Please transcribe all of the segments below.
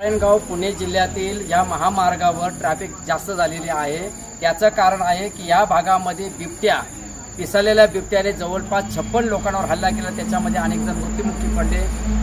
नारायणगाव पुणे जिल्ह्यातील या महामार्गावर ट्रॅफिक जास्त झालेली आहे. त्याचं कारण आहे की या भागामध्ये बिबट्या पिसालेल्या बिबट्याने जवळपास छप्पन लोकांवर हल्ला केला. त्याच्यामध्ये अनेक जण मृत्युमुखी पडले.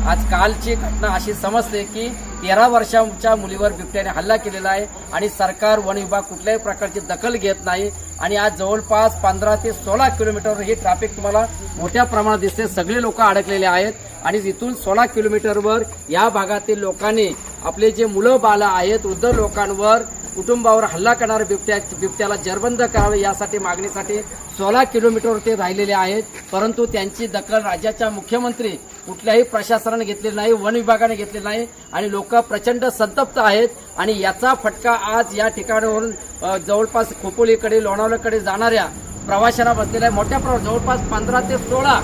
आज कालची घटना अशी समजते की तेरा वर्षांच्या मुलीवर बिबट्याने हल्ला केलेला आहे आणि सरकार वन विभाग कुठल्याही प्रकारची दखल घेत नाही. आणि आज जवळपास पंधरा ते सोळा किलोमीटरवर हे ट्रॅफिक तुम्हाला मोठ्या प्रमाणात दिसते. सगळे लोक अडकलेले आहेत. आणि इथून सोळा किलोमीटरवर या भागातील लोकांनी आपले जे मुलं बाला आहेत वृद्ध लोकांवर कुटुंबावर हल्ला करणाऱ्या बिबट्या बिबट्याला जरबंद करावे यासाठी मागणीसाठी सोळा किलोमीटरवर ते राहिलेले आहेत. परंतु त्यांची दखल राज्याच्या मुख्यमंत्री कुठल्याही प्रशासनाने घेतलेली नाही वन विभागाने घेतलेली नाही. आणि लोक प्रचंड संतप्त आहेत आणि याचा फटका आज या ठिकाणावरून जवळपास खोपोलीकडे लोणावळ्याकडे जाणाऱ्या प्रवाशांना बसलेला आहे मोठ्या प्रमाणात जवळपास पंधरा ते सोळा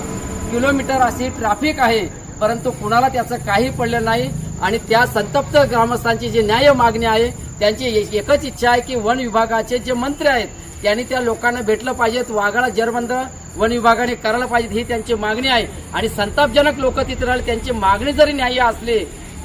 किलोमीटर अशी ट्रॅफिक आहे परंतु कुणाला त्याचं काही पडलं नाही. आणि त्या संतप्त ग्रामस्थांची जी न्याय मागणी आहे त्यांची एकच इच्छा आहे की वन विभागाचे जे मंत्री आहेत त्यांनी त्या लोकांना भेटलं पाहिजेत. वाघाला जरबंद वन विभागाने करायला पाहिजे ही त्यांची मागणी आहे. आणि संतापजनक लोक तिथे राहिले त्यांची मागणी जरी न्याय्य असली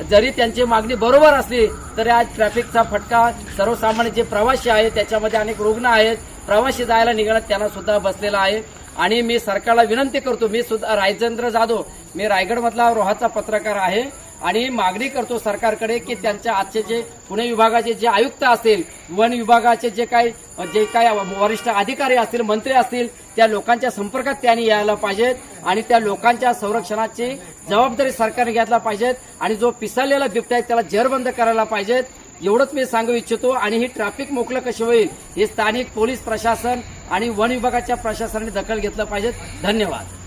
जरी त्यांची मागणी बरोबर असली तरी आज ट्रॅफिकचा फटका सर्वसामान्य जे प्रवासी आहेत त्याच्यामध्ये अनेक रुग्ण आहेत. प्रवासी जायला निघाला त्यांना सुद्धा बसलेला आहे. आणि मी सरकारला विनंती करतो मी सुद्धा रायचंद्र जाधव मी रायगडमधला रोहाचा पत्रकार आहे. आणि मागणी करतो सरकारकडे की त्यांच्या आजचे जे पुणे विभागाचे जे आयुक्त असतील वन विभागाचे जे काही जे काही वरिष्ठ अधिकारी असतील मंत्री असतील त्या लोकांच्या संपर्कात त्यांनी यायला पाहिजेत आणि त्या लोकांच्या संरक्षणाची जबाबदारी सरकारने घ्यायला पाहिजेत आणि जो पिसाळलेला बिबट्या आहे त्याला जेरबंद करायला पाहिजेत एवढंच मी सांगू इच्छितो आणि ही ट्रॅफिक मोकळं कशी होईल हे स्थानिक पोलीस प्रशासन आणि वन विभागाच्या प्रशासनाने दखल घेतलं पाहिजे धन्यवाद.